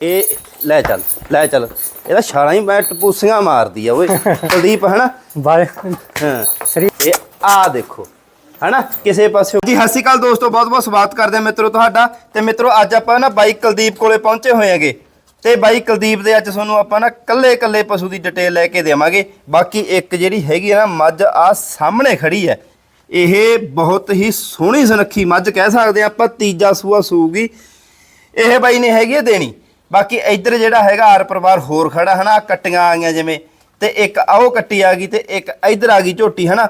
ਇਹ ਲੈ ਚੱਲ ਲੈ ਚੱਲ। ਇਹਦਾ ਛਾਲਾਂ ਹੀ ਮੈਂ ਟਪੂਸੀਆਂ ਮਾਰਦੀ ਆ ਓਏ। ਕੁਲਦੀਪ ਹਨਾ? ਬਾਏ। ਹਾਂ। ਇਹ ਆ ਦੇਖੋ ਹਨਾ? ਕਿਸੇ ਪਾਸੇ ਜੀ ਸਤਿ ਸ਼੍ਰੀ ਅਕਾਲ ਦੋਸਤੋ ਬਹੁਤ ਬਹੁਤ ਸਵਾਗਤ ਕਰਦੇ ਆ ਮਿੱਤਰੋ ਤੁਹਾਡਾ। ਤੇ ਮਿੱਤਰੋ ਅੱਜ ਆਪਾਂ ਨਾ ਬਾਈ ਕੁਲਦੀਪ ਕੋਲੇ ਪਹੁੰਚੇ ਹੋਏ ਹੈਗੇ। ਤੇ ਬਾਈ ਕੁਲਦੀਪ ਦੇ ਅੱਜ ਤੁਹਾਨੂੰ ਆਪਾਂ ਨਾ ਕੱਲੇ ਕੱਲੇ ਪਸ਼ੂ ਦੀ ਡਿਟੇਲ ਲੈ ਕੇ ਦੇਵਾਂਗੇ। ਬਾਕੀ ਇੱਕ ਜਿਹੜੀ ਹੈਗੀ ਆ ਨਾ ਮੱਝ ਆ ਸਾਹਮਣੇ ਖੜੀ ਹੈ। ਇਹ ਬਹੁਤ ਹੀ ਸੋਹਣੀ ਸੁਨੱਖੀ ਮੱਝ ਕਹਿ ਸਕਦੇ ਆ ਆਪਾਂ ਤੀਜਾ ਸੂਆ ਸੂਗੀ। ਇਹ ਬਾਈ ਨੇ ਹੈਗੀ ਆ ਦੇਣੀ। ਬਾਕੀ ਇੱਧਰ ਜਿਹੜਾ ਹੈਗਾ ਆਰ ਪਰਿਵਾਰ ਹੋਰ ਖੜਾ, ਹਨਾ? ਆਹ ਕੱਟੀਆਂ ਆ ਗਈਆਂ ਜਿਵੇਂ, ਤੇ ਇੱਕ ਆਓ ਕੱਟੀ ਆ ਗਈ ਤੇ ਇੱਕ ਇੱਧਰ ਆ ਗਈ ਝੋਟੀ, ਹਨਾ?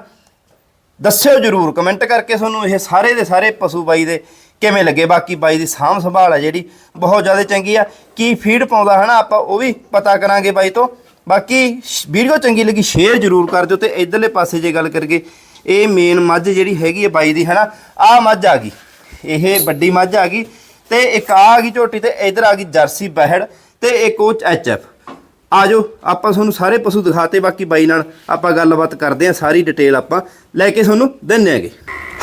ਦੱਸਿਓ ਜਰੂਰ, ਕਮੈਂਟ ਕਰਕੇ ਤੁਹਾਨੂੰ ਇਹ ਸਾਰੇ ਦੇ ਸਾਰੇ ਪਸ਼ੂ ਬਾਈ ਦੇ ਕਿਵੇਂ ਲੱਗੇ? ਬਾਕੀ ਬਾਈ ਦੀ ਸਾਂਭ ਸੰਭਾਲ ਹੈ ਜਿਹੜੀ, ਬਹੁਤ ਜ਼ਿਆਦਾ ਚੰਗੀ ਆ। ਕੀ ਫੀਡ ਪਾਉਂਦਾ, ਹਨਾ? ਆਪਾਂ ਉਹ ਵੀ ਪਤਾ ਕਰਾਂਗੇ ਬਾਈ ਤੋਂ। ਬਾਕੀ ਵੀਡੀਓ ਚੰਗੀ ਲੱਗੀ ਸ਼ੇਅਰ ਜਰੂਰ ਕਰ ਦਿਓ ਤੇ ਇਧਰਲੇ ਪਾਸੇ ਜੇ ਗੱਲ ਕਰੀਏ, ਇਹ ਮੇਨ ਮੱਝ ਜਿਹੜੀ ਹੈਗੀ ਹੈ ਬਾਈ ਦੀ, ਹਨਾ? ਆਹ ਮੱਝ ਆ ਗਈ। ਇਹ ਵੱਡੀ ਮੱਝ ਆ ਗਈ। ਤੇ ਇੱਕ ਆ ਗਈ ਝੋਟੀ ਤੇ ਇਧਰ ਆ ਗਈ ਜਰਸੀ ਬਹਿੜ ਤੇ ਇੱਕ ਉਹ ਐਚਐਫ ਆਜੋ ਆਪਾਂ ਤੁਹਾਨੂੰ ਸਾਰੇ ਪਸ਼ੂ ਦਿਖਾਤੇ ਬਾਕੀ ਬਾਈ ਨਾਲ। ਆਪਾਂ ਗੱਲਬਾਤ ਕਰਦੇ ਆ ਸਾਰੀ ਡਿਟੇਲ ਆਪਾਂ ਲੈ ਕੇ ਤੁਹਾਨੂੰ ਦਿੰਨੇ ਹੈਗੇ।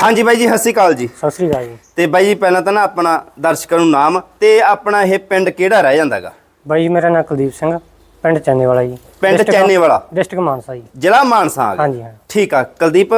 ਹਾਂਜੀ ਬਾਈ ਜੀ ਸਤਿ ਸ਼੍ਰੀ ਅਕਾਲ ਜੀ। ਸਤਿ ਸ੍ਰੀ ਅਕਾਲ ਜੀ। ਤੇ ਬਾਈ ਜੀ ਪਹਿਲਾਂ ਤਾਂ ਨਾ ਆਪਣਾ ਦਰਸ਼ਕਾਂ ਨੂੰ ਨਾਮ ਤੇ ਆਪਣਾ ਇਹ ਪਿੰਡ ਕਿਹੜਾ ਰਹਿ ਜਾਂਦਾਗਾ ਬਾਈ ਜੀ, ਮੇਰਾ ਨਾਮ ਕੁਲਦੀਪ ਸਿੰਘ ਪਿੰਡ ਚੈਨੇ ਵਾਲਾ ਜੀ। ਪਿੰਡ ਚੈਨੇ ਵਾਲਾ ਡਿਸਟ੍ਰਿਕਟ ਮਾਨਸਾ ਜੀ। ਜ਼ਿਲ੍ਹਾ ਮਾਨਸਾ ਆ ਗਿਆ। ਹਾਂਜੀ ਹਾਂ। ਠੀਕ ਆ ਕੁਲਦੀਪ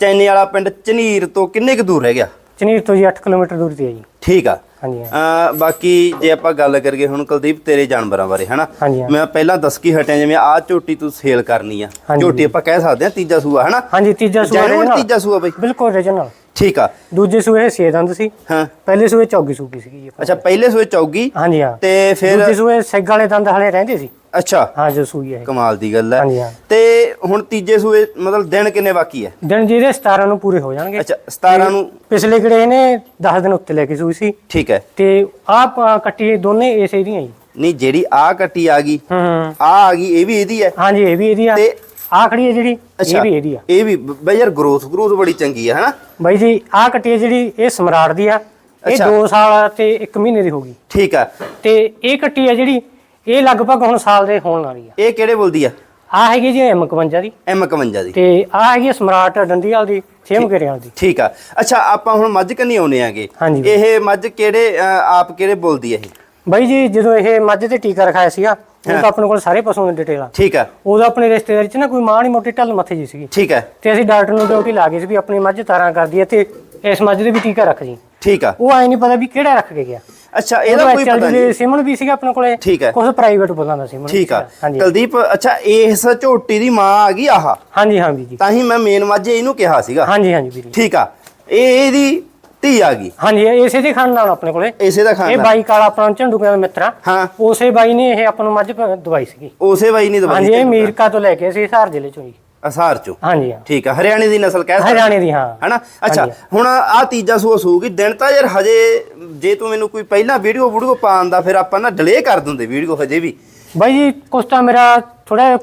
ਚੈਨੇ ਵਾਲਾ ਪਿੰਡ ਝਨੀਰ ਤੋਂ ਕਿੰਨੇ ਕੁ ਦੂਰ ਰਹਿ ਗਿਆ? ਚਨੀਰ ਤੋਂ ਜੀ 8 ਕਿਲੋਮੀਟਰ ਦੂਰੀ ਤੇ ਹੈ ਜੀ। ਠੀਕ ਆ। ਅ ਬਾਕੀ ਜੇ ਆਪਾਂ ਗੱਲ ਕਰੀਏ ਹੁਣ ਕੁਲਦੀਪ ਤੇਰੇ ਜਾਨਵਰਾਂ ਬਾਰੇ ਹਨਾ। ਮੈਂ ਪਹਿਲਾਂ ਦੱਸ ਕੀ ਹਟਿਆ ਜਿਵੇਂ ਆਹ ਝੋਟੀ ਤੂੰ ਸੇਲ ਕਰਨੀ ਆ। ਝੋਟੀ ਆਪਾਂ ਕਹਿ ਸਕਦੇ ਆ ਤੀਜਾ ਸੂਆ ਹਨਾ ਹਾਂਜੀ ਤੀਜਾ ਸੂਆ। ਤੀਜਾ ਸੂਆ ਬਈ ਬਿਲਕੁਲ ਰੀਜਨਲ ਠੀਕ ਆ। ਦੂਜੇ ਸੂਏ ਛੇ ਦੰਦ ਸੀ। ਹਾਂ। ਪਹਿਲੇ ਸੂਏ ਚੌਗੀ ਸੂਕੀ ਸੀਗੀ ਜੀ। ਅੱਛਾ ਪਹਿਲੇ ਸੂਏ ਚੌਗੀ। ਹਾਂਜੀ ਹਾਂ। ਤੇ ਫਿਰ ਦੂਜੇ ਸੂਏ ਸੈਗ ਵਾਲੇ ਦੰਦ ਹਲੇ ਰਹਿੰਦੇ ਸੀ। ਅੱਛਾ। ਹਾਂ ਜੋ ਸੂਈ ਹੈ ਕਮਾਲ ਦੀ ਗੱਲ ਹੈ। ਹਾਂਜੀ, ਹਾਂ। ਤੇ ਹੁਣ ਤੀਜੇ ਸੂਏ ਮਤਲਬ ਦਿਨ ਕਿੰਨੇ ਬਾਕੀ ਹੈ? ਦਿਨ ਜਿਹਦੇ 17 ਨੂੰ ਪੂਰੇ ਹੋ ਜਾਣਗੇ। ਅੱਛਾ 17 ਨੂੰ ਪਿਛਲੇ ਕਿਹੜੇ ਇਹਨੇ 10 ਦਿਨ ਉੱਤੇ ਲੈ ਕੇ ਸੂਈ ਸੀ। ਠੀਕ ਹੈ। ਤੇ ਆਪ ਕੱਟੀ ਦੋਨੇ ਇਸੇ ਦੀਆਂ ਜੀ ਨਹੀਂ ਜਿਹੜੀ ਆ ਕੱਟੀ ਆ ਗਈ ਹੂੰ। ਹੂੰ ਆ ਆ ਗਈ ਇਹ ਵੀ ਇਹਦੀ ਹੈ? ਹਾਂਜੀ ਇਹ ਵੀ ਇਹਦੀ ਆ। ਤੇ ਆ ਖੜੀ ਹੈ ਜਿਹੜੀ ਇਹ ਵੀ ਇਹਦੀ ਆ। ਇਹ ਵੀ ਬਈ ਯਾਰ ਗਰੋਥ ਗਰੋਥ ਬੜੀ ਚੰਗੀ ਹੈ ਹਨਾ? ਬਾਈ ਜੀ ਆਹ ਕੱਟੀ ਹੈ ਜਿਹੜੀ ਇਹ ਸਮਰਾਟ ਦੀ ਆ ਇਹ ਅੱਛਾ। 2 ਸਾਲ ਤੇ 1 ਮਹੀਨੇ ਦੀ ਹੋ ਗਈ। ਠੀਕ ਆ। ਤੇ ਇਹ ਕੱਟੀ ਹੈ ਜਿਹੜੀ ਇਹ ਲਗਭਗ ਹੁਣ ਸਾਲ ਦੇ ਹੋਣ ਵਾਲੀ ਆ। ਇਹ ਕਿਹੜੇ ਬੋਲਦੀ ਆ? ਆ ਹੈਗੀ ਜੀ M51 ਦੀ। M51 ਦੀ। ਤੇ ਆ ਹੈਗੀ ਆ ਸਮਰਾਟ ਡੰਡੀਵਾਲ ਦੀ ਛੇਮ ਘੇਰਿਆਂ ਦੀ। ਠੀਕ ਆ। ਅੱਛਾ ਆਪਾਂ ਹੁਣ ਮੱਝ ਕੰਨੀ ਆਉਨੇ ਆਗੇ। ਇਹ ਮੱਝ ਕਿਹੜੇ ਆਪ ਕਿਹੜੇ ਬੋਲਦੀ ਹੈ ਇਹ? ਬਾਈ ਜੀ ਜਦੋਂ ਇਹ ਮੱਝ ਤੇ ਟੀਕਾ ਰਖਾਇਆ ਸੀਗਾ ਉਹ ਤਾਂ ਆਪਣੇ ਕੋਲ ਸਾਰੇ ਪਸ਼ੂਆਂ ਦੀ ਡਿਟੇਲ ਆ। ਠੀਕ ਆ। ਉਦੋਂ ਆਪਣੇ ਰਿਸ਼ਤੇਦਾਰੀ ਚ ਨਾ ਕੋਈ ਮਾੜੀ ਮੋਟੀ ਢੱਲ ਮੱਥੇ ਜੀ ਸੀਗੀ। ਠੀਕ ਹੈ ਤੇ ਅਸੀਂ ਡਾਕਟਰ ਨੂੰ ਡਿਊਟੀ ਲਾ ਗਏ ਸੀ ਵੀ ਆਪਣੀ ਮੱਝ ਤਾਰਾਂ ਕਰਦੀ ਹੈ ਤੇ ਇਸ ਮੱਝ ਦੇ ਵੀ ਟੀਕਾ ਰੱਖ ਜੀ। ਠੀਕ ਆ। ਉਹ ਐ ਨਹੀਂ ਪਤਾ ਵੀ ਕਿਹੜਾ ਰੱਖ ਕੇ ਗਿਆ। ਅੱਛਾ ਇਹਦਾ ਕੋਈ ਪਤਾ ਨਹੀਂ। ਸਿਮਨ ਵੀ ਸੀਗਾ ਆਪਣੇ ਕੋਲੇ ਠੀਕ ਹੈ। ਕੁਝ ਪ੍ਰਾਈਵੇਟ ਬੋਲਾਂ ਦਾ ਸਿਮਨ ਠੀਕ ਆ। ਹਾਂਜੀ। ਕੁਲਦੀਪ ਅੱਛਾ ਇਸ ਝੋਟੀ ਦੀ ਮਾਂ ਆ ਗਈ ਆਹ? ਹਾਂਜੀ ਹਾਂ ਵੀਰ ਜੀ। ਤਾਂ ਹੀ ਮੈਂ ਮੇਨ ਮੱਝ ਇਹਨੂੰ ਕਿਹਾ ਸੀਗਾ। ਹਾਂਜੀ ਹਾਂਜੀ ਵੀਰ। ਠੀਕ ਆ। ਇਹ ਇਹਦੀ ਧੀ ਆ ਗਈ। ਹਾਂਜੀ ਇਹ ਇਸੇ ਦੇ ਖਾਨਦਾਨ ਆਪਣੇ ਕੋਲੇ। ਇਸੇ ਦਾ ਇਹ ਬਾਈ ਕਾਲਾ ਆਪਣਾ ਝੰਡੂਆਂ ਦਾ ਮਿੱਤਰ। ਆ ਹਾਂ। ਉਸੇ ਬਾਈ ਨੇ ਇਹ ਆਪਾਂ ਨੂੰ ਮੱਝ ਪ- ਦਵਾਈ ਸੀਗੀ। ਉਸੇ ਬਾਈ ਨੇ ਹਾਂਜੀ ਦਵਾਈ ਇਹ ਮੀਰਕਾ ਤੋਂ ਲੈ ਕੇ ਅਸੀਂ ਹਿਸਾਰ ਜ਼ਿਲ੍ਹੇ ਚੋਂ ਜੀ। ਅਸਾਰ ਚੋਂ। ਹਾਂਜੀ ਹਾਂ। ਠੀਕ ਆ ਹਰਿਆਣੇ ਦੀ ਨਸਲ ਕਹਿ ਸਕਦੇ ਹਰਿਆਣੇ ਦੀ ਹਾਂ? ਹਨਾ? ਅੱਛਾ। ਹੁਣ ਆ ਤੀਜਾ ਸੂਆ ਸੂਗੀ ਦਿਨ ਤਾਂ ਯਾਰ ਹਜੇ ਜੇ ਤੂੰ ਮੈਨੂੰ ਕੋਈ ਪਹਿਲਾਂ ਵੀਡੀਓ ਵੀਡੀਓ ਪਾਉਣ ਦਾ ਫਿਰ ਆਪਾਂ ਨਾ ਡਿਲੇ ਕਰ ਦਿੰਦੇ ਵੀਡੀਓ ਹਜੇ ਵੀ। ਬਾਈ ਜੀ ਕੁਛ ਤਾਂ ਮੇਰਾ ਥੋੜਾ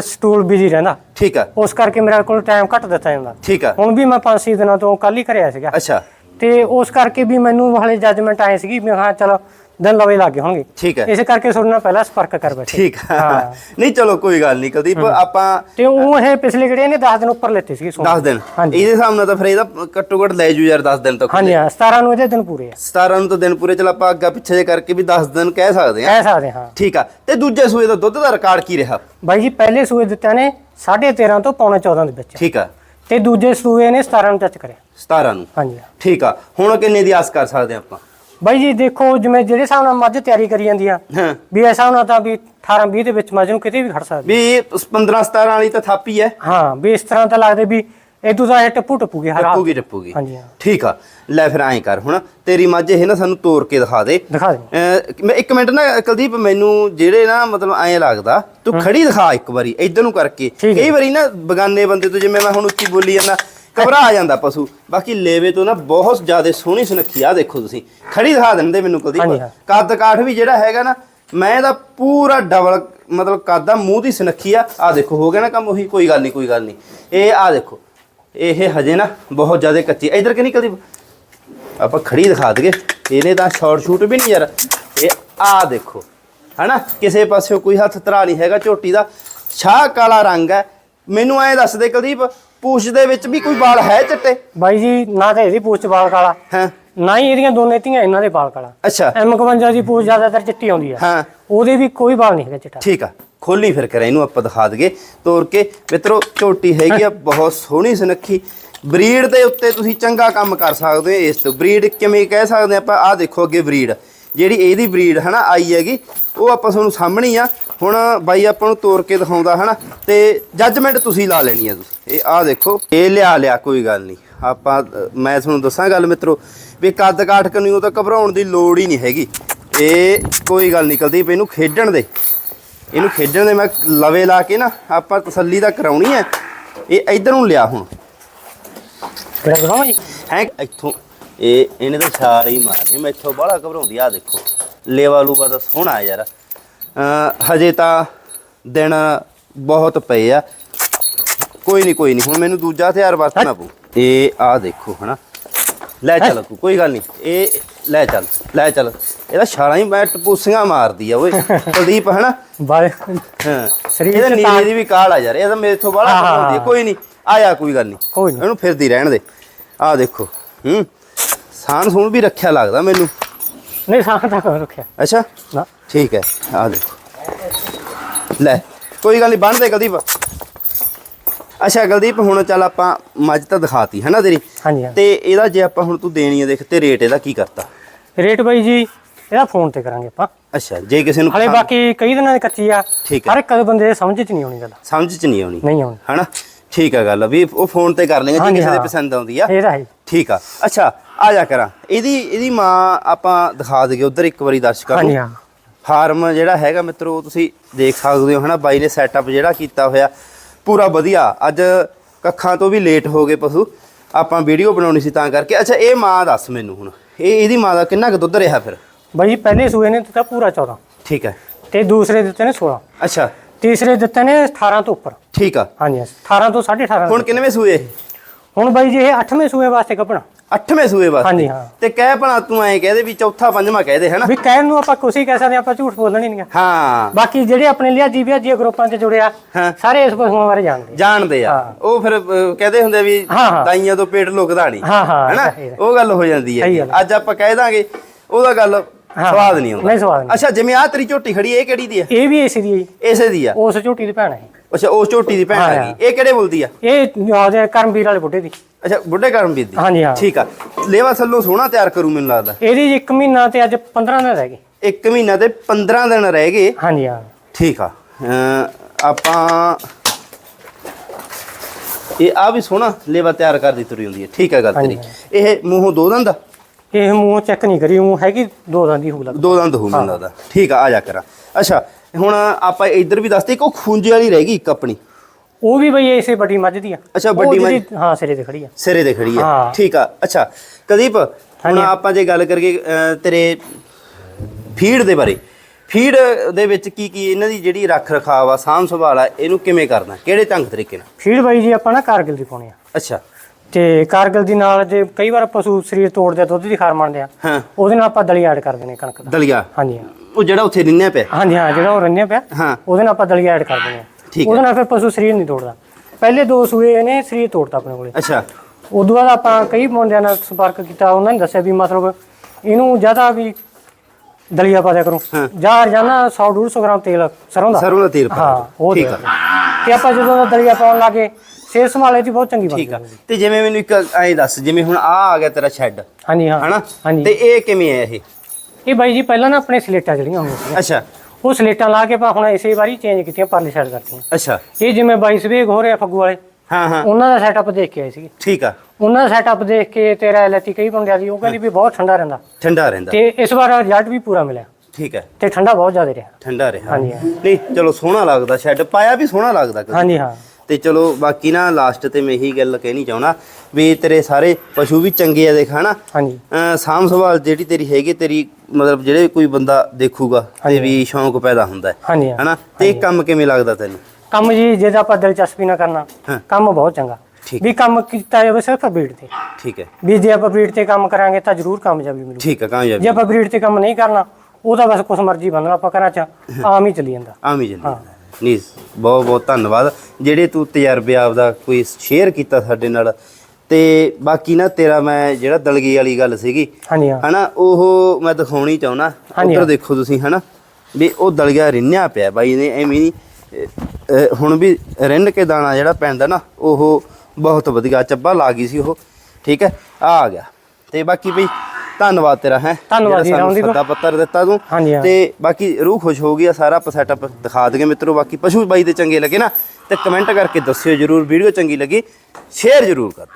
ਸਟੂਲ ਬਿਜ਼ੀ ਰਹਿੰਦਾ। ਠੀਕ ਆ। ਉਸ ਕਰਕੇ ਮੇਰਾ ਕੋਲ ਟਾਈਮ ਘੱਟ ਦਿੱਤਾ ਜਾਂਦਾ। ਠੀਕ ਆ। ਹੁਣ ਵੀ ਮੈਂ 5-6 ਦਿਨਾਂ ਤੋਂ ਕੱਲ ਹੀ ਕਰਿਆ ਸੀਗਾ। ਅੱਛਾ। ਤੇ ਉਸ ਕਰਕੇ ਵੀ ਮੈਨੂੰ ਹਲੇ ਜੱਜਮੈਂਟ ਆਏ ਸੀਗੀ ਵੀ ਹਾਂ ਚਲੋ ਦਿਨ ਲਵੇ ਲੱਗੇ ਹੋਣਗੇ। ਠੀਕ ਹੈ। ਇਸੇ ਕਰਕੇ ਤੁਹਾਡੇ ਨਾਲ ਪਹਿਲਾਂ ਸੰਪਰਕ ਕਰ ਬੈਠੇ। ਠੀਕ ਹਾਂ। ਨਹੀਂ ਚਲੋ ਕੋਈ ਗੱਲ ਨਹੀਂ ਕੁਲਦੀਪ ਆਪਾਂ ਤੇ ਉਹ ਇਹ ਪਿਛਲੇ ਕਿਹੜੇ ਨੇ 10 ਦਿਨ ਉੱਪਰ ਲੈਤੇ ਸੀਗੇ ਸੋਨਾ 10 ਦਿਨ। ਇਹਦੇ ਹਿਸਾਬ ਨਾਲ ਤਾਂ ਫਿਰ ਇਹਦਾ ਘੱਟੋ ਘੱਟ ਲੈ ਜੂ ਯਾਰ 10 ਦਿਨ ਤੱਕ ਹਾਂਜੀ ਹਾਂ 17 ਨੂੰ ਇਹਦੇ ਦਿਨ ਪੂਰੇ ਆ। 17 ਨੂੰ ਤਾਂ ਦਿਨ ਪੂਰੇ ਚਲ ਆਪਾਂ ਅੱਗਾ ਪਿੱਛੇ ਜੇ ਕਰਕੇ ਵੀ 10 ਦਿਨ ਕਹਿ ਸਕਦੇ ਆ ਕਹਿ ਸਕਦੇ ਹਾਂ। ਠੀਕ ਆ। ਤੇ ਦੂਜੇ ਸੂਏ ਦਾ ਦੁੱਧ ਦਾ ਰਿਕਾਰਡ ਕੀ ਰਿਹਾ? ਬਾਈ ਜੀ ਪਹਿਲੇ ਸੂਏ ਦਿੱਤੇ ਨੇ 13.5 ਤੋਂ ਪੌਣੇ 14 ਦੇ ਵਿੱਚ। ਠੀਕ ਆ। ਤੇ ਦੂਜੇ ਸੂਏ ਨੇ 17 ਨੂੰ ਟੱਚ ਕਰਿਆ। 17 ਨੂੰ। ਹਾਂਜੀ। ਠੀਕ ਆ। ਹੁਣ ਕਿੰਨੇ ਦੀ ਆਸ ਕਰ ਸਕਦੇ ਆਪਾਂ? ਬਾਈ ਜੀ ਦੇਖੋ ਜਿਵੇਂ ਜਿਹੜੇ ਹਿਸਾਬ ਨਾਲ ਮੱਝ ਤਿਆਰੀ ਕਰੀ ਜਾਂਦੀ ਆ ਹਾਂ। ਵੀ ਹਿਸਾਬ ਨਾਲ ਤਾਂ ਵੀ 18 20 ਦੇ ਵਿੱਚ ਮੱਝ ਨੂੰ ਕਿਤੇ ਵੀ ਖੜ ਸਕਦੀ ਵੀ 15 17 ਵਾਲੀ ਤਾਂ ਥਾਪੀ ਹੈ। ਹਾਂ ਵੀ ਇਸ ਤਰ੍ਹਾਂ ਤਾਂ ਲੱਗਦੇ ਵੀ ਇਦੋਂ ਤਾਂ ਇਹ ਟੱਪੂ ਟੱਪੂਗੀ ਹਰ ਟੱਪੂਗੀ ਟੱਪੂਗੀ। ਹਾਂਜੀ ਹਾਂ। ਠੀਕ ਆ। ਲੈ ਫਿਰ ਐਂ ਕਰ ਹੁਣ ਤੇਰੀ ਮੱਝ ਇਹ ਨਾ ਸਾਨੂੰ ਤੋੜ ਕੇ ਦਿਖਾ ਦੇ। ਦਿਖਾ ਦੇ। ਅਹ ਮੈਂ ਇੱਕ ਮਿੰਟ ਨਾ ਕੁਲਦੀਪ ਮੈਨੂੰ ਜਿਹੜੇ ਨਾ ਮਤਲਬ ਐਂ ਲੱਗਦਾ ਤੂੰ ਖੜੀ ਦਿਖਾ ਇੱਕ ਵਾਰੀ ਇਧਰ ਨੂੰ ਕਰਕੇ। ਠੀਕ ਹੈ। ਕਈ ਵਾਰੀ ਨਾ ਬਗਾਨੇ ਬੰਦੇ ਤੋਂ ਜਿਵੇਂ ਮੈਂ ਹੁਣ ਉੱਚੀ ਬੋਲੀ ਜਾਂਦਾ ਘਬਰਾ ਜਾਂਦਾ ਪਸ਼ੂ। ਬਾਕੀ ਲੇਵੇ ਤੋਂ ਨਾ ਬਹੁਤ ਜ਼ਿਆਦਾ ਸੋਹਣੀ ਸੁਨੱਖੀ ਆ ਦੇਖੋ ਤੁਸੀਂ। ਖੜੀ ਦਿਖਾ ਦਿੰਦੇ ਮੈਨੂੰ ਹਾਂ। ਕੱਦ ਕਾਠ ਵੀ ਜਿਹੜਾ ਹੈਗਾ ਨਾ ਮੈਂ ਇਹਦਾ ਪੂਰਾ ਡਬਲ ਮਤਲਬ ਕੱਦ ਆ ਮੂੰਹ ਦੀ ਸੁਨੱਖੀ ਆ। ਆ ਦੇਖੋ ਹੋ ਗਿਆ ਨਾ ਕੰਮ ਉਹੀ ਕੋਈ ਗੱਲ ਨਹੀਂ ਕੋਈ ਗੱਲ ਨਹੀਂ। ਇਹ ਆ ਦੇਖੋ ਇਹ ਹਜੇ ਨਾ ਬਹੁਤ ਜ਼ਿਆਦਾ ਕੱਚੀ। ਇਧਰ ਕਿ ਨਹੀਂ ਕਦੀ ਆਪਾਂ ਖੜੀ ਦਿਖਾ ਦਈਏ। ਇਹਨੇ ਤਾਂ ਸ਼ਾਰਟ ਸ਼ੂਟ ਵੀ ਨਹੀਂ ਯਾਰ। ਇਹ ਆ ਦੇਖੋ ਹਨਾ? ਕਿਸੇ ਪਾਸਿਓਂ ਕੋਈ ਹੱਥ ਧਰਾ ਨਹੀਂ ਹੈਗਾ ਝੋਟੀ ਦਾ। ਛਾਹ ਕਾਲਾ ਰੰਗ ਹੈ। ਮੈਨੂੰ ਐਂ ਦੱਸ ਦੇ ਕੁਲਦੀਪ ਪੂਛ ਦੇ ਵਿੱਚ ਵੀ ਕੋਈ ਵਾਲ ਹੈ ਚਿੱਟੇ? ਬਾਈ ਜੀ ਨਾ ਤਾਂ ਇਹਦੀ ਪੂਛ ਵਾਲ ਕਾਲਾ। ਹਾਂ। ਨਾ ਹੀ ਇਹਦੀਆਂ ਦੋਨੇ ਧੀਆਂ ਇਹਨਾਂ ਦੇ ਵਾਲ ਕਾਲਾ। ਅੱਛਾ। M51 ਦੀ ਪੂਛ ਜ਼ਿਆਦਾਤਰ ਚਿੱਟੀ ਆਉਂਦੀ ਆ। ਹਾਂ। ਉਹਦੇ ਵੀ ਕੋਈ ਵਾਲ ਨਹੀਂ ਹੈਗਾ ਚਿੱਟਾ। ਠੀਕ ਆ। ਖੋਲੀ ਫਿਰ ਕਰਾਂ ਇਹਨੂੰ ਆਪਾਂ ਦਿਖਾ ਦਈਏ। ਤੋੜ ਕੇ ਮਿੱਤਰੋ ਝੋਟੀ ਹੈਗੀ ਆ ਬਹੁਤ ਸੋਹਣੀ ਸੁਨੱਖੀ। ਬਰੀਡ ਦੇ ਉੱਤੇ ਤੁਸੀਂ ਚੰਗਾ ਕੰਮ ਕਰ ਸਕਦੇ ਹੋ ਇਸ ਤੋਂ। ਬਰੀਡ ਕਿਵੇਂ ਕਹਿ ਸਕਦੇ ਆਪਾਂ? ਆਹ ਦੇਖੋ ਅੱਗੇ ਬਰੀਡ। ਜਿਹੜੀ ਇਹਦੀ ਬਰੀਡ ਹਨਾ ਆਈ ਹੈਗੀ ਉਹ ਆਪਾਂ ਤੁਹਾਨੂੰ ਸਾਹਮਣੇ ਹੀ ਆ। ਹੁਣ ਬਾਈ ਆਪਾਂ ਨੂੰ ਤੋੜ ਕੇ ਦਿਖਾਉਂਦਾ ਹਨਾ? ਤੇ ਜੱਜਮੈਂਟ ਤੁਸੀਂ ਲਾ ਲੈਣੀ ਆ ਤੁਸੀਂ। ਇਹ ਆਹ ਦੇਖੋ ਇਹ ਲਿਆ ਲਿਆ ਕੋਈ ਗੱਲ ਨਹੀਂ। ਆਪਾਂ ਮੈਂ ਤੁਹਾਨੂੰ ਦੱਸਾਂ ਗੱਲ ਮਿੱਤਰੋ ਵੀ ਕੱਦ ਕਾਠ ਕਨੂੰ ਤਾਂ ਘਬਰਾਉਣ ਦੀ ਲੋੜ ਹੀ ਨਹੀਂ ਹੈਗੀ। ਇਹ ਕੋਈ ਗੱਲ ਨਹੀਂ ਕੁਲਦੀਪ ਇਹਨੂੰ ਖੇਡਣ ਦੇ। ਇਹਨੂੰ ਖੇਡਣ ਦੇ ਮੈਂ ਲਵੇ ਲਾ ਕੇ ਨਾ ਆਪਾਂ ਤਸੱਲੀ ਤਾਂ ਕਰਾਉਣੀ ਹੈ ਇਹ ਇਧਰ ਨੂੰ ਲਿਆ ਹੁਣ। ਕਿਹੜਾ ਜੀ? ਹੈ ਇੱਥੋਂ ਇਹ ਇਹਨੇ ਤਾਂ ਛਾਲ ਹੀ ਮਾਰਨੀ ਮੈਂ ਇੱਥੋਂ ਬੜਾ ਘਬਰਾਉਂਦੀ ਆ ਦੇਖੋ। ਲੇਵਾ ਲੂਵਾ ਤਾਂ ਸੋਹਣਾ ਯਾਰ। ਹਜੇ ਤਾਂ ਦਿਨ ਬਹੁਤ ਪਏ ਆ। ਕੋਈ ਨਹੀਂ ਕੋਈ ਨਹੀਂ ਹੁਣ ਮੈਨੂੰ ਦੂਜਾ ਹਥਿਆਰ ਵਰਤਣਾ ਪਊ। ਇਹ ਆ ਦੇਖੋ ਹਨਾ। ਲੈ ਚੱਲ ਤੂੰ ਕੋਈ ਗੱਲ ਨਹੀਂ ਇਹ ਲੈ ਚੱਲ ਲੈ ਚੱਲ। ਇਹਦਾ ਛਾਲਾਂ ਹੀ ਮੈਂ ਟਪੂਸੀਆਂ ਮਾਰਦੀ ਆ ਓਏ। ਕੁਲਦੀਪ ਹਨਾ? ਬਾਲ ਹਾਂ। ਸਰੀਰ ਇਹਦਾ ਨੀਲੇ ਤਾਂ- ਦੀ ਵੀ ਕਾਲ ਆ ਯਾਰ। ਇਹ ਤਾਂ ਮੇਰੇ ਤੋਂ ਬੜਾ ਹਾਂ, ਹਾਂ, ਘਬਰਾਉਂਦੀ ਆ। ਹਾਂ। ਕੋਈ ਨਹੀਂ ਆਇਆ ਕੋਈ ਗੱਲ ਨਹੀਂ ਕੋਈ ਨੀ। ਇਹਨੂੰ ਫਿਰਦੀ ਰਹਿਣ ਦੇ। ਆਹ ਦੇਖੋ ਹੂੰ। ਸਾਨ ਸੂਣ ਵੀ ਰੱਖਿਆ ਲੱਗਦਾ ਮੈਨੂੰ। ਨਹੀਂ ਸਾਹ ਤੱਕ ਰੱਖਿਆ। ਅੱਛਾ। ਨਾ। ਠੀਕ ਹੈ ਆਹ ਦੇਖੋ। ਲੈ ਕੋਈ ਗੱਲ ਨਹੀਂ ਬੰਨਦੇ ਕੁਲਦੀਪ। ਅੱਛਾ ਕੁਲਦੀਪ ਹੁਣ ਚੱਲ ਆਪਾਂ ਮੱਝ ਤਾਂ ਦਿਖਾਤੀ ਹੈ ਨਾ ਤੇਰੀ? ਹਾਂਜੀ ਹਾਂ ਤੇ ਇਹਦਾ ਜੇ ਆਪਾਂ ਹੁਣ ਤੂੰ ਦੇਣੀ ਹੈ ਦੇਖ ਤੇ ਰੇਟ ਇਹਦਾ ਕੀ ਕਰਤਾ? ਰੇਟ ਬਾਈ ਜੀ ਇਹਦਾ ਫੋਨ ਤੇ ਕਰਾਂਗੇ ਆਪਾਂ। ਅੱਛਾ ਜੇ ਕਿਸੇ ਨੂੰ ਹਲੇ ਬਾਕੀ ਕਈ ਦਿਨਾਂ ਦੀ ਕੱਚੀ ਆ। ਠੀਕ ਹੈ। ਹਰ ਇੱਕ ਬੰਦੇ ਦੇ ਸਮਝ ਚ ਨਹੀਂ ਆਉਣੀ ਗੱਲ। ਸਮਝ ਚ ਨਹੀਂ ਆਉਣੀ। ਨਹੀਂ ਆਉਣੀ। ਹਨਾ? ਠੀਕ ਹੈ ਗੱਲ ਵੀ ਉਹ ਫੋਨ ਤੇ ਕਰ ਲੇਗਾ ਜੇ ਕਿਸੇ ਦੇ। ਪਸੰਦ ਆਉਂਦੀ ਆ। ਇਹ ਤਾਂ ਹੈ। ਠੀਕ ਆ। ਅੱਛਾ ਆ ਜਾ ਕਰਾਂ। ਇਹਦੀ ਇਹਦੀ ਮਾਂ ਆਪਾਂ ਦਿਖਾ ਦਈਏ ਉਧਰ ਇੱਕ ਵਾਰੀ ਦਰਸ਼ਕਾਂ ਹਾਂਜੀ ਨੂੰ ਹਾਂ। ਫਾਰਮ ਜਿਹੜਾ ਹੈਗਾ ਮਿੱਤਰੋ ਤੁਸੀਂ ਦੇਖ ਸਕਦੇ ਹੋ ਹਨਾ ਬਾਈ ਨੇ ਸੈਟਅਪ ਜਿਹੜਾ ਕੀਤਾ ਹੋਇਆ ਪੂਰਾ ਵਧੀਆ। ਅੱਜ ਕੱਖਾਂ ਤੋਂ ਵੀ ਲੇਟ ਹੋ ਗਏ ਪਸ਼ੂ ਆਪਾਂ ਵੀਡੀਓ ਬਣਾਉਣੀ ਸੀ ਤਾਂ ਕਰਕੇ। ਅੱਛਾ ਇਹ ਮਾਂ ਦੱਸ ਮੈਨੂੰ ਹੁਣ ਇਹ ਇਹਦੀ ਮਾਂ ਦਾ ਕਿੰਨਾ ਕੁ ਦੁੱਧ ਰਿਹਾ ਫਿਰ? ਬਾਈ ਪਹਿਲੇ ਸੂਏ ਨੇ ਦਿੱਤਾ ਪੂਰਾ 14 ਠੀਕ ਹੈ। ਤੇ ਦੂਸਰੇ ਦਿੱਤੇ ਨੇ 16 ਅੱਛਾ। ਤੀਸਰੇ ਦਿੱਤੇ ਨੇ 18 ਤੋਂ ਉੱਪਰ। ਠੀਕ ਆ। ਹਾਂਜੀ 18 ਤੋਂ 18.5 ਹੁਣ ਕਿੰਨਵੇਂ ਸੂਏ? ਇਹ ਹੁਣ ਬਾਈ ਜੀ ਇਹ 8ਵੇਂ ਸੂਏ ਵਾਸਤੇ ਕੱਪਣਾ ਅੱਠਵੇਂ ਸੂਏ ਵਾਸਤੇ ਹਾਂਜੀ, ਹਾਂ। ਤੇ ਕਹਿ ਭਲਾ ਤੂੰ ਐਂ ਕਹਦੇ ਵੀ ਚੌਥਾ ਪੰਜਵਾਂ ਕਹਦੇ ਹਨਾ ਵੀ ਕਹਿਣ ਨੂੰ ਆਪਾਂ ਕੁਛ ਹੀ ਕਹਿ ਸਕਦੇ ਆਪਾਂ ਝੂਠ ਬੋਲਣਾ ਨਹੀਂ ਹਾਂ ਬਾਕੀ ਜਿਹੜੇ ਆਪਣੇ ਲਿਆਜੀ ਵਿਆਜੀ ਗਰੁੱਪਾਂ 'ਚ ਜੁੜਿਆ। ਸਾਰੇ ਇਸ ਪਸ਼ੂਆਂ ਬਾਰੇ ਜਾਣਦੇ। ਜਾਣਦੇ ਆ। ਉਹ ਫਿਰ ਕਹਦੇ ਹੁੰਦੇ ਵੀ। ਦਾਈਆਂ ਤੋਂ ਪੇਟ ਲੁਕਦਾ ਨਹੀਂ ਹੈਨਾ। ਉਹ ਗੱਲ ਹੋ ਜਾਂਦੀ ਹੈ। ਅੱਜ ਆਪਾਂ ਕਹਿ ਦਾਂਗੇ ਉਹਦਾ ਗੱਲ ਸਵਾਦ ਨਹੀਂ ਆਉਂਦਾ ਨਹੀਂ ਸਵਾਦ। ਅੱਛਾ ਜਿਵੇਂ ਆ ਤੇਰੀ ਝੋਟੀ ਖੜੀ ਇਹ ਕਿਹੜੀ ਦੀ ਹੈ ਇਹ ਵੀ ਇਸੇ ਦੀ ਹੈ ਜੀ ਇਸੇ ਦੀ ਆ ਉਸ ਝੋਟੀ ਦੀ ਭੈਣ ਹੈ ਅੱਛਾ ਉਸ ਝੋਟੀ ਦੀ ਭੈਣ ਹਾਂ, ਹੈਗੀ ਇਹ ਕਿਹੜੇ ਬੋਲਦੀ ਆ? ਇਹ ਆਦੇ ਕਰਮਵੀਰ ਵਾਲੇ ਬੁੱਢੇ ਦੀ। ਅੱਛਾ ਬੁੱਢੇ ਕਰਮਵੀਰ ਦੀ? ਹਾਂਜੀ, ਹਾਂ। ਠੀਕ ਆ। ਲੇਵਾ ਥੱਲੋਂ ਸੋਹਣਾ ਤਿਆਰ ਕਰੂ ਮੈਨੂੰ ਲੱਗਦਾ। ਇਹਦੀ 1 ਮਹੀਨਾ ਤੇ ਅੱਜ 15 ਦਿਨ ਰਹਿ ਗਏ। ਇੱਕ ਮਹੀਨਾ ਤੇ 15 ਦਿਨ ਰਹਿ ਗਏ। ਹਾਂਜੀ ਹਾਂ। ਠੀਕ ਆ। ਆਪਾਂ ਇਹ ਆ ਵੀ ਸੋਹਣਾ ਲੇਵਾ ਤਿਆਰ ਕਰਦੀ ਤੁਰੀ ਹੁੰਦੀ ਹੈ। ਠੀਕ ਹੈ ਗੱਲ ਤੇਰੀ। ਇਹ ਮੂੰਹੋਂ ਦੋ ਦੰਦ ਆ? ਇਹ ਮੂੰਹ ਚੈੱਕ ਨਹੀਂ ਕਰੀ ਉਹ ਹੈਗੀ ਦੋ ਦੰਦ ਦੀ ਹੋ ਲੱਗ ਦੋ ਦੰਦ ਹੋ ਮੈਨੂੰ ਲੱਗਦਾ। ਠੀਕ ਆ ਆ ਜਾ ਕਰਾਂ। ਅੱਛਾ ਹੁਣ ਆਪਾਂ ਇੱਧਰ ਵੀ ਦੱਸਦੇ ਇੱਕ ਉਹ ਖੂੰਜੇ ਵਾਲੀ ਰਹਿ ਗਈ ਇੱਕ ਆਪਣੀ। ਉਹ ਵੀ ਬਈ ਇਸੇ ਵੱਡੀ ਮੱਝ ਦੀ ਆ। ਅੱਛਾ, ਵੱਡੀ ਮੱਝ। ਹਾਂ ਸਿਰੇ ਤੇ ਖੜੀ ਆ। ਸਿਰੇ ਤੇ ਖੜੀ ਹਾਂ। ਠੀਕ ਆ ਅੱਛਾ। ਕਦੀਪ ਹੁਣ। ਆਪਾਂ ਜੇ ਗੱਲ ਅਹ, ਤੇਰੇ ਫੀਡ ਦੇ ਬਾਰੇ। ਫੀਡ ਦੇ ਵਿੱਚ ਕੀ ਕੀ ਇਹਨਾਂ ਦੀ ਜਿਹੜੀ ਰੱਖ ਰਖਾਵ ਆ ਸਾਂਭ ਸੰਭਾਲ ਆ ਇਹਨੂੰ ਕਿਵੇਂ ਕਰਨਾ? ਕਿਹੜੇ ਢੰਗ ਤਰੀਕੇ ਨਾਲ? ਫੀਡ ਬਾਈ ਜੀ ਆਪਾਂ ਨਾ ਕਾਰਗਿਲ ਦੀ ਪਾਉਣੀ ਆ। ਅੱਛਾ। ਤੇ ਕਾਰਗਿਲ ਦੀ ਨਾਲ ਜੇ ਕਈ ਵਾਰ ਪਸ਼ੂ ਸਰੀਰ ਤੋੜਦੇ ਆ ਦੁੱਧ ਦੀ ਖਾਰ ਮੰਨਦੇ ਆ ਹਾਂ। ਉਹਦੇ ਨਾਲ ਆਪਾਂ ਦਲੀ ਐਡ ਕਰ ਦਿੰਦੇ ਆ ਕਣਕ ਦਾ। ਦਲੀਆ? ਹਾਂਜੀ। ਉਹ ਜਿਹੜਾ ਉੱਥੇ ਰਿੰਨਿਆ ਪਿਆ। ਹਾਂਜੀ ਹਾਂ ਜਿਹੜਾ ਉਹ ਰੰਨਿਆ ਪਿਆ ਹਾਂ। ਉਹਦੇ ਨਾਲ ਆਪਾਂ ਦਲੀ ਐਡ ਕਰ ਦਿੰਦੇ ਠੀਕ। ਉਹਦੇ ਨਾਲ ਫਿਰ ਪਸ਼ੂ ਸਰੀਰ ਨਹੀਂ ਤੋੜਦਾ। ਪਹਿਲੇ ਦੋ ਸੂਏ ਇਹਨੇ ਸਰੀਰ ਤੋੜਤਾ ਆਪਣੇ ਕੋਲੇ। ਅੱਛਾ। ਉਦੋਂ ਬਾਅਦ ਆਪਾਂ ਕਈ ਬੰਦਿਆਂ ਨਾਲ ਸੰਪਰਕ ਕੀਤਾ ਉਹਨਾਂ ਨੇ ਦੱਸਿਆ ਵੀ ਮਤਲਬ ਇਹਨੂੰ ਜ਼ਿਆਦਾ ਵੀ ਦਲੀਆ ਪਾ ਦਿਆ ਕਰੋ। ਜਾਂ ਰੋਜ਼ਾਨਾ 100 150 ਗ੍ਰਾਮ ਤੇਲ ਸਰੋਂ ਦਾ। ਸਰੋਂ ਦਾ ਤੇਲ ਪਾ ਹਾਂ। ਉਹ ਠੀਕ ਆ। ਕਰੋ। ਤੇ ਆਪਾਂ ਜਦੋਂ ਦਾ ਦਲੀਆ ਪਾਉਣ ਲੱਗੇ ਸਿਹਤ ਸੰਭਾਲੇ ਦੀ ਬਹੁਤ ਚੰਗੀ ਠੀਕ ਬਣਦੀ ਆ ਤੇ ਜਿਵੇਂ ਮੈਨੂੰ ਇੱਕ ਐਂ ਦੱਸ ਜਿਵੇਂ ਹੁਣ ਆ ਆ ਗਿਆ ਤੇਰਾ ਸ਼ੈੱਡ ਹਾਂਜੀ ਹਾਂ। ਹਨਾ? ਹਾਂਜੀ। ਤੇ ਇਹ ਕਿਵੇਂ ਹੈ ਇਹ? ਇਹ ਬਾਈ ਜੀ ਪਹਿਲਾਂ ਨਾ ਆਪਣੇ ਸਲੇਟਾਂ ਜਿਹੜੀਆਂ ਹੁੰਦੀਆਂ ਸੀ ਅੱਛਾ। ਉਹ ਸਲੇਟਾਂ ਲਾ ਕੇ ਆਪਾਂ ਹੁਣ ਇਸੇ ਵਾਰੀ ਚੇਂਜ ਕੀਤੀਆਂ ਪਰਲੀ ਸਾਈਡ ਕਰਤੀਆਂ। ਅੱਛਾ। ਇਹ ਜਿਵੇਂ ਬਾਈ ਸਵੇਗ ਹੋ ਰਿਹਾ ਫੱਗੂ ਵਾਲੇ ਹਾਂ ਹਾਂ। ਉਹਨਾਂ ਦਾ ਸੈਟਅਪ ਦੇਖ ਕੇ ਆਏ ਸੀਗੇ। ਠੀਕ ਆ। ਉਹਨਾਂ ਦਾ ਸੈਟਅਪ ਦੇਖ ਕੇ ਤੇਰਾ ਲੈਤੀ ਕਈ ਬੰਦਿਆਂ ਦੀ ਉਹ ਕਹਿੰਦੀ ਵੀ ਬਹੁਤ ਠੰਡਾ ਰਹਿੰਦਾ। ਠੰਡਾ ਰਹਿੰਦਾ। ਤੇ ਇਸ ਵਾਰ ਰਿਜ਼ਲਟ ਵੀ ਪੂਰਾ ਮਿਲਿਆ। ਠੀਕ ਹੈ ਤੇ ਠੰਡਾ ਬਹੁਤ ਜ਼ਿਆਦਾ ਰਿਹਾ। ਠੰਡਾ ਰਿਹਾ। ਹਾਂਜੀ। ਨਹੀਂ ਚਲੋ ਸੋਹਣਾ ਲੱਗਦਾ ਸ਼ੈੱਡ ਪਾਇਆ ਵੀ ਸੋਹਣਾ ਲੱਗਦਾ। ਹਾਂਜੀ ਹਾਂ। ਤੇ ਚਲੋ ਬਾਕੀ ਨਾ ਲਾਸਟ ਤੇ ਮੈਂ ਇਹੀ ਗੱਲ ਕਹਿਣੀ ਚਾਹਣਾ ਵੀ ਤੇਰੇ ਸਾਰੇ ਪਸ਼ੂ ਵੀ ਚੰਗੇ ਆ ਦੇਖ ਹਨਾ? ਹਾਂਜੀ। ਸਾਂਭ ਸੰਭਾਲ ਜਿਹੜੀ ਤੇਰੀ ਹੈਗੀ ਤੇਰੀ ਮਤਲਬ ਜਿਹੜੇ ਕੋਈ ਬੰਦਾ ਦੇਖੂਗਾ ਤੇ। ਵੀ ਸ਼ੌਂਕ ਪੈਦਾ ਹੁੰਦਾ ਹੈ ਹਾਂ। ਹਨਾ? ਤੇ ਕੰਮ ਕਿਵੇਂ ਲੱਗਦਾ ਤੈਨੂੰ? ਕੰਮ ਜੀ ਜੇ ਆਪਾਂ ਦਿਲਚਸਪੀ ਨਾ ਕਰਨਾ ਹਾਂ। ਕੰਮ ਬਹੁਤ ਚੰਗਾ। ਵੀ ਕੰਮ ਕੀਤਾ ਜਾਵੇ ਸਿਰਫ ਬਰੀਡ ਤੇ। ਠੀਕ ਹੈ। ਵੀ ਜੇ ਆਪਾਂ ਬਰੀਡ ਤੇ ਕੰਮ ਕਰਾਂਗੇ ਤਾਂ ਜ਼ਰੂਰ ਕਾਮਯਾਬੀ ਮਿਲੂ ਠੀਕ ਹੈ ਕਾਮਯਾਬ ਜੇ ਆਪਾਂ ਬਰੀਡ ਤੇ ਕੰਮ ਨਹੀਂ ਕਰਨਾ ਉਹ ਤਾਂ ਬਸ ਕੁਛ ਮਰਜ਼ੀ ਬੰਨਣਾ ਆਪਾਂ ਘਰਾਂ ਚ ਆਮ ਹੀ ਚੱਲੀ ਜਾਂਦਾ। ਆਮੀ ਜੀ ਨਹੀਂ ਬਹੁਤ ਬਹੁਤ ਧੰਨਵਾਦ। ਜਿਹੜੇ ਤੂੰ ਤਜਰਬੇ ਆਪਦਾ ਕੋਈ ਸ਼ੇਅਰ ਕੀਤਾ ਸਾਡੇ ਨਾਲ। ਤੇ ਬਾਕੀ ਨਾ ਤੇਰਾ ਮੈਂ ਜਿਹੜਾ ਦਲਗੀ ਵਾਲੀ ਗੱਲ ਸੀਗੀ ਹਾਂਜੀ ਹਾਂ। ਹਨਾ ਉਹ ਮੈਂ ਦਿਖਾਉਣੀ ਚਾਹੁੰਦਾ। ਉੱਧਰ। ਦੇਖੋ ਤੁਸੀਂ ਹਨਾ ਵੀ ਉਹ ਦਲਗਿਆ ਰਿੰਨਿਆ ਪਿਆ ਬਾਈ ਨੇ ਐਵੇਂ ਨਹੀਂ ਹੁਣ ਵੀ ਰਿੰਨ ਕੇ ਦਾਣਾ ਜਿਹੜਾ ਪੈਂਦਾ ਨਾ ਉਹ ਬਹੁਤ ਵਧੀਆ ਚੱਬਾ ਲਾ ਗਈ ਸੀ ਉਹ। ਠੀਕ ਹੈ ਆ ਆ ਗਿਆ। ਤੇ ਬਾਕੀ ਬਈ ਧੰਨਵਾਦ ਤੇਰਾ ਹੈ ਧੰਨਵਾਦ ਜੀ, ਰਾਮਦੀਪ। ਸੱਦਾ ਪੱਤਰ ਦਿੱਤਾ ਤੂੰ। ਤੇ ਬਾਕੀ ਰੂਹ ਖੁਸ਼ ਹੋ ਗਈ ਆ ਸਾਰਾ ਸੈਟਅਪ ਦਿਖਾ ਦਗੇ ਮਿੱਤਰੋ ਬਾਕੀ ਪਸ਼ੂ ਬਾਈ ਦੇ ਚੰਗੇ ਲੱਗੇ ਨਾ ਤੇ ਕਮੈਂਟ ਕਰਕੇ ਦੱਸਿਓ ਜਰੂਰ ਵੀਡੀਓ ਚੰਗੀ ਲੱਗੀ ਸ਼ੇਅਰ ਜਰੂਰ ਕਰ